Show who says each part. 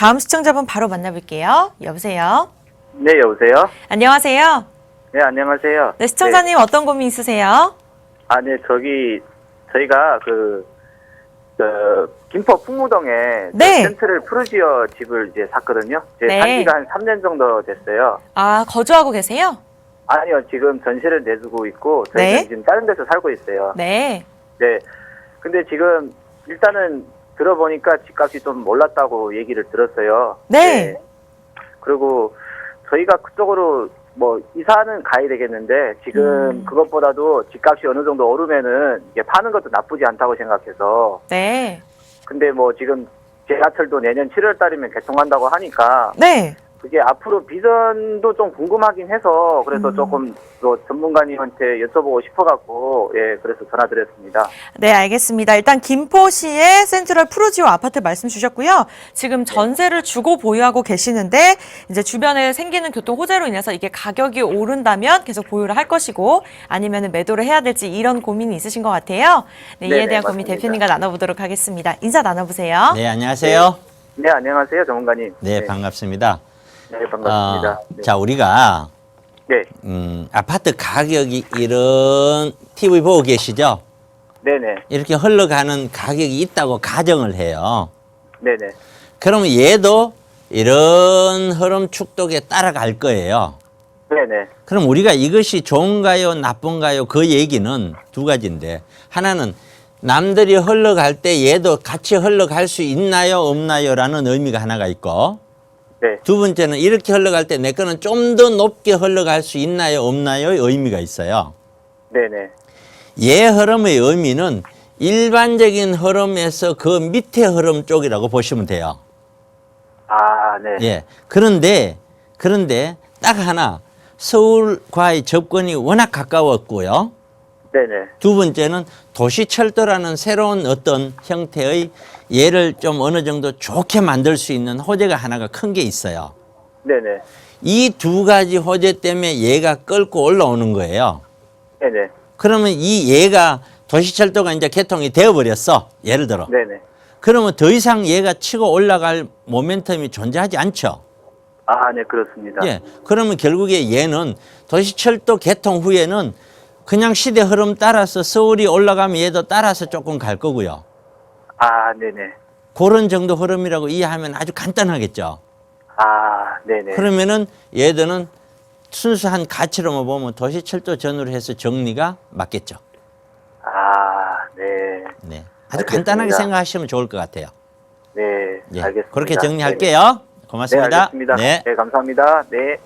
Speaker 1: 다음 시청자분 바로 만나볼게요. 여보세요.
Speaker 2: 네, 여보세요?
Speaker 1: 안녕하세요.
Speaker 2: 네, 안녕하세요.
Speaker 1: 네, 시청자님 어떤 고민 있으세요?
Speaker 2: 아, 네, 저기, 저희가 그, 그, 김포 풍무동에
Speaker 1: 네.
Speaker 2: 센트럴 푸르지오 집을 이제 샀거든요. 이제
Speaker 1: 네.
Speaker 2: 산 지가 한 3년 정도 됐어요.
Speaker 1: 아, 거주하고 계세요?
Speaker 2: 아니요, 지금 전시를 내두고 있고, 저희는
Speaker 1: 네.
Speaker 2: 지금 다른 데서 살고 있어요.
Speaker 1: 네.
Speaker 2: 네. 근데 지금, 일단은 들어보니까 집값이 좀 올랐다고 얘기를 들었어요.
Speaker 1: 네.
Speaker 2: 그리고 저희가 그쪽으로 뭐 이사는 가야 되겠는데 지금
Speaker 1: 음.
Speaker 2: 그것보다도 집값이 어느 정도 오르면은 이게 파는 것도 나쁘지 않다고 생각해서
Speaker 1: 네.
Speaker 2: 근데 뭐 지금 지하철도 내년 7월 달이면 개통한다고 하니까
Speaker 1: 네.
Speaker 2: 그게 앞으로 비전도 좀 궁금하긴 해서 그래서
Speaker 1: 음.
Speaker 2: 조금 또 전문가님한테 여쭤보고 싶어갖고 예 그래서 전화드렸습니다.
Speaker 1: 네, 알겠습니다. 일단 김포시의 센트럴 푸르지오 아파트 말씀 주셨고요. 지금 전세를 주고 보유하고 계시는데 이제 주변에 생기는 교통 호재로 인해서 이게 가격이 오른다면 계속 보유를 할 것이고 아니면 매도를 해야 될지 이런 고민이 있으신 것 같아요. 네, 이에
Speaker 2: 네네,
Speaker 1: 대한 고민
Speaker 2: 맞습니다.
Speaker 1: 대표님과 나눠보도록 하겠습니다. 인사 나눠보세요.
Speaker 3: 네, 안녕하세요.
Speaker 2: 네 안녕하세요 전문가님.
Speaker 3: 네, 반갑습니다.
Speaker 2: 네 반갑습니다.
Speaker 3: 어, 자, 우리가
Speaker 2: 네.
Speaker 3: 음, 아파트 가격이 이런 TV 보고 계시죠?
Speaker 2: 네네
Speaker 3: 이렇게 흘러가는 가격이 있다고 가정을 해요.
Speaker 2: 네네
Speaker 3: 그러면 얘도 이런 흐름 축독에 따라갈 거예요.
Speaker 2: 네네
Speaker 3: 그럼 우리가 이것이 좋은가요, 나쁜가요? 그 얘기는 두 가지인데 하나는 남들이 흘러갈 때 얘도 같이 흘러갈 수 있나요, 없나요? 라는 의미가 하나가 있고
Speaker 2: 네.
Speaker 3: 두 번째는 이렇게 흘러갈 때 내 거는 좀 더 높게 흘러갈 수 있나요, 없나요? 의미가 있어요.
Speaker 2: 네네
Speaker 3: 얘 흐름의 의미는 일반적인 흐름에서 그 밑에 흐름 쪽이라고 보시면 돼요.
Speaker 2: 아, 네.
Speaker 3: 예. 그런데, 그런데 딱 하나, 서울과의 접근이 워낙 가까웠고요.
Speaker 2: 네네.
Speaker 3: 두 번째는 도시철도라는 새로운 어떤 형태의 얘를 좀 어느 정도 좋게 만들 수 있는 호재가 하나가 큰 게 있어요.
Speaker 2: 네네.
Speaker 3: 이 두 가지 호재 때문에 얘가 끌고 올라오는 거예요.
Speaker 2: 네네.
Speaker 3: 그러면 이 얘가 도시철도가 이제 개통이 되어버렸어. 예를 들어.
Speaker 2: 네네.
Speaker 3: 그러면 더 이상 얘가 치고 올라갈 모멘텀이 존재하지 않죠.
Speaker 2: 아, 네, 그렇습니다.
Speaker 3: 예. 그러면 결국에 얘는 도시철도 개통 후에는 그냥 시대 흐름 따라서 서울이 올라가면 얘도 따라서 조금 갈 거고요.
Speaker 2: 아, 네네.
Speaker 3: 그런 정도 흐름이라고 이해하면 아주 간단하겠죠.
Speaker 2: 아, 네네.
Speaker 3: 그러면은 얘들은 순수한 가치로만 보면 도시철도 전후로 해서 정리가 맞겠죠.
Speaker 2: 아, 네.
Speaker 3: 네. 아주
Speaker 2: 알겠습니다.
Speaker 3: 간단하게 생각하시면 좋을 것 같아요.
Speaker 2: 네.
Speaker 3: 예.
Speaker 2: 알겠습니다.
Speaker 3: 그렇게
Speaker 2: 네네.
Speaker 3: 정리할게요.
Speaker 2: 네,
Speaker 3: 고맙습니다.
Speaker 2: 알겠습니다. 네. 감사합니다. 네.